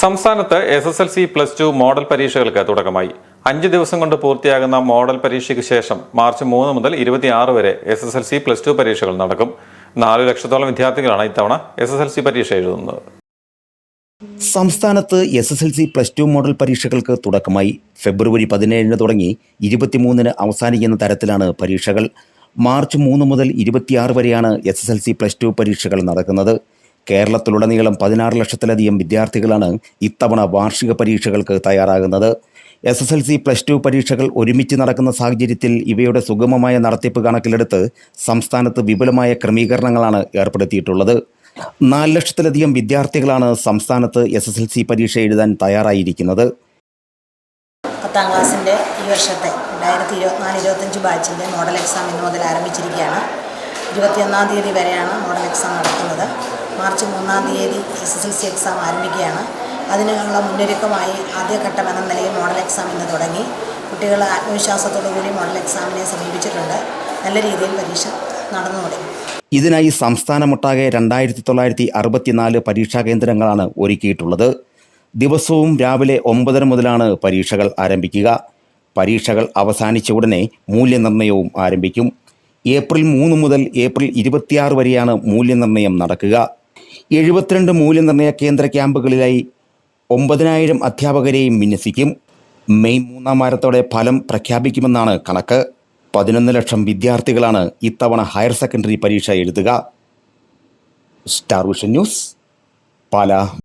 സംസ്ഥാനത്ത് S S L C plus two model പരീക്ഷകൾക്ക് തുടക്കമായി. അഞ്ച് ദിവസം കൊണ്ട് പൂർത്തിയാകുന്ന മോഡൽ പരീക്ഷയ്ക്ക് ശേഷം മാർച്ച് മൂന്ന് മുതൽ ഇരുപത്തിയാറ് വരെ S S L C plus two പരീക്ഷകൾ നടക്കും. നാല് ലക്ഷത്തോളം വിദ്യാർത്ഥികളാണ് ഇത്തവണ എസ് എസ് എൽ സി പരീക്ഷ എഴുതുന്നത്. സംസ്ഥാനത്ത് S S L C plus two model പരീക്ഷകൾക്ക് തുടക്കമായി. ഫെബ്രുവരി പതിനേഴിന് തുടങ്ങി ഇരുപത്തിമൂന്നിന് അവസാനിക്കുന്ന തരത്തിലാണ് പരീക്ഷകൾ. മാർച്ച് മൂന്ന് മുതൽ ഇരുപത്തിയാറ് വരെയാണ് S S L C plus two പരീക്ഷകൾ നടക്കുന്നത്. കേരളത്തിലുടനീളം പതിനാറ് ലക്ഷത്തിലധികം വിദ്യാർത്ഥികളാണ് ഇത്തവണ വാർഷിക പരീക്ഷകൾക്ക് തയ്യാറാകുന്നത്. S S L C plus two പരീക്ഷകൾ ഒരുമിച്ച് നടക്കുന്ന സാഹചര്യത്തിൽ ഇവയുടെ സുഗമമായ നടത്തിപ്പ് കണക്കിലെടുത്ത് സംസ്ഥാനത്ത് വിപുലമായ ക്രമീകരണങ്ങളാണ് ഏർപ്പെടുത്തിയിട്ടുള്ളത്. നാല് ലക്ഷത്തിലധികം വിദ്യാർത്ഥികളാണ് സംസ്ഥാനത്ത് എസ് എസ് എൽ സി പരീക്ഷ എഴുതാൻ തയ്യാറായിരിക്കുന്നത്. പത്താം ക്ലാസ്സിന്റെ ഈ വർഷത്തെ രണ്ടായിരത്തി ഇരുപത്തിനാല് ഇരുപത്തഞ്ച് ബാച്ചിന്റെ മോഡൽ എക്സാം ഇന്ന് മുതൽ ആരംഭിച്ചിരിക്കുകയാണ്. ഇരുപത്തിയൊന്നാം തീയതി വരെയാണ് മോഡൽ എക്സാം മാർച്ച് മൂന്നാം തീയതി S S L C exam ആരംഭിക്കുകയാണ്. അതിനുള്ള മുന്നൊരുക്കമായി ആദ്യഘട്ടം എന്ന നിലയിൽ മോഡൽ എക്സാം ഇന്ന് തുടങ്ങി. കുട്ടികൾ ആത്മവിശ്വാസത്തോടുകൂടി മോഡൽ എക്സാമിനെ സമീപിച്ചിട്ടുണ്ട്. നല്ല രീതിയിൽ പരീക്ഷ നടന്നു തുടങ്ങി. ഇതിനായി സംസ്ഥാനമൊട്ടാകെ രണ്ടായിരത്തി തൊള്ളായിരത്തി അറുപത്തിനാല് പരീക്ഷാ കേന്ദ്രങ്ങളാണ് ഒരുക്കിയിട്ടുള്ളത്. ദിവസവും രാവിലെ ഒമ്പതര മുതലാണ് പരീക്ഷകൾ ആരംഭിക്കുക. പരീക്ഷകൾ അവസാനിച്ച ഉടനെ മൂല്യനിർണയവും ആരംഭിക്കും. ഏപ്രിൽ മൂന്ന് മുതൽ ഏപ്രിൽ ഇരുപത്തിയാറ് വരെയാണ് മൂല്യനിർണയം നടക്കുക. എഴുപത്തിരണ്ട് മൂല്യനിർണയ കേന്ദ്ര ക്യാമ്പുകളിലായി ഒമ്പതിനായിരം അധ്യാപകരെയും വിന്യസിക്കും. മെയ് മൂന്നാം വാരത്തോടെ ഫലം പ്രഖ്യാപിക്കുമെന്നാണ് കണക്ക്. പതിനൊന്ന് ലക്ഷം വിദ്യാർത്ഥികളാണ് ഇത്തവണ ഹയർ സെക്കൻഡറി പരീക്ഷ എഴുതുക. Star Vision news Pala.